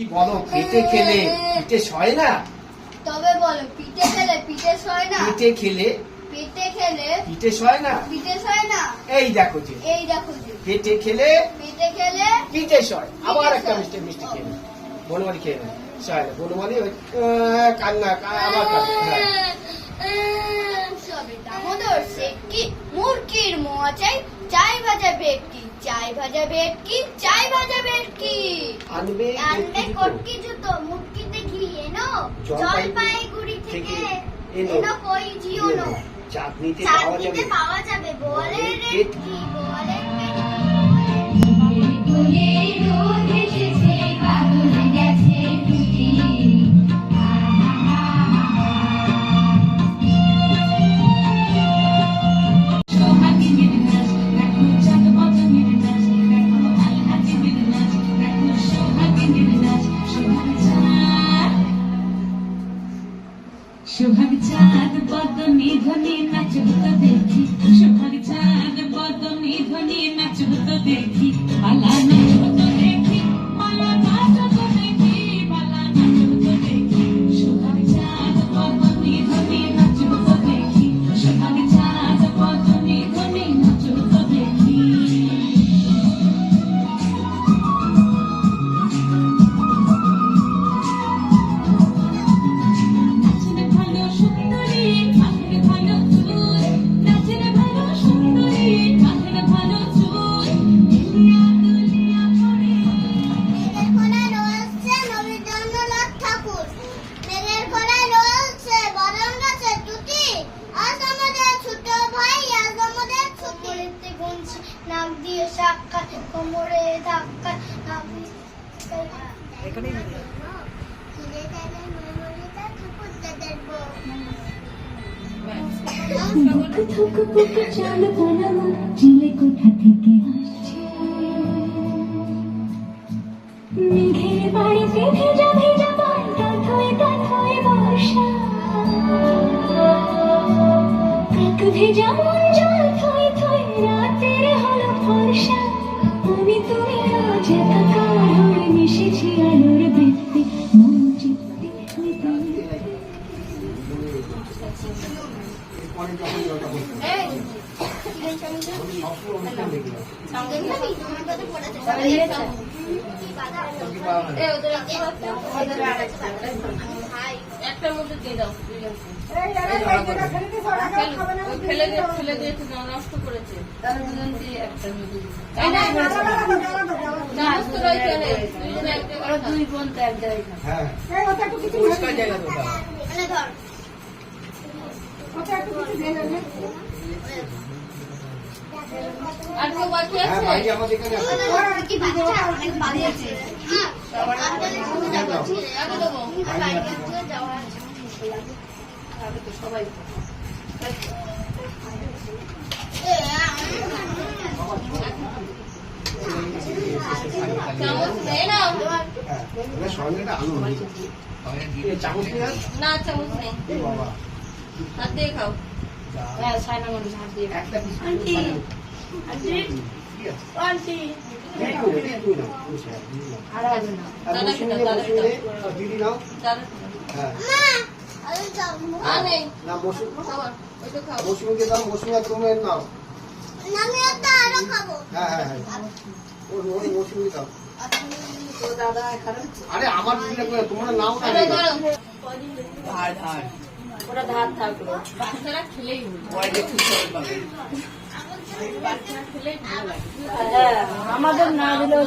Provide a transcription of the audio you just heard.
কি বলো পেটে খেলে পিঠে সয় না? তবে বলো পিঠে খেলে পিঠে সয় না? পেটে খেলে পেটে খেলে পিঠে সয় না? পিঠে সয় না? এই দেখো যে এই দেখো যে। পেটে খেলে পেটে খেলে পিঠে সয়। আবার একটা মিষ্টি মিষ্টি খেয়ে নেয় বনমালি খেয়ে নেয় সয় না ওই আহ, কান্না আবার কান্না। সবে দামোদর শেটকি মুরগির মোয়া চাই চাই ভাজা ভেটকি চাই ভাজা ভেটকি চাই ভাজা ভেটকি। আনবে আনবে কটকি জুতো। মুটকিতে ঘি এনো? জলপাই- জলপাইগুড়ি থেকে থেকে এনো। কই জিও নো চাটনিতে পাওয়া যাবে। চাটনিতে পাওয়া সোহাগ চাঁদ, বদনি ধ্বনি নাচব তো দেখি। সোহাগ চাঁদ, বদনি ধ্বনি নাচব তো দেখি। পালা গুনছি নাক দিয়ে সাক্ষাৎ কোমরে ধাক্কা থুক চাল বানাবো চিলে কোথা থেকে আসছে মেঘের বাড়িতে ভেজা ভেজা পান কাঁথয়ে কাঁথয়ে বর্ষা। কাক ভেজা মন একটার মধ্যে দিয়ে দাও ধরা ফেলে দিয়ে ফেলে দিয়েছে না, নষ্ট করেছে তারা দুজন দিয়ে একটা সমস্ত রয়েছে অনেক। দুজনে এক জায়গায় খাও। দুই বোন তো এক জায়গায়। হ্যাঁ তো ওটা। মানে ধর আর কেউ বাকি হ্যাঁ আছে? হ্যাঁ সবাই চামচ নেই না হ্যাঁ, না। এই চামচ নেই। বাবা। হাত দিয়ে খাও। যা। সাইনা মানুষ হাত দিয়ে। দিদি নাও। নে, মৌসুমীকে দাও, মৌসুমী আর তুমি নাও। আরও আমার তোমরা নাও না আরে ওটা ধার থাকল বাচ্চারা খেলেই আমাদের না দিলেও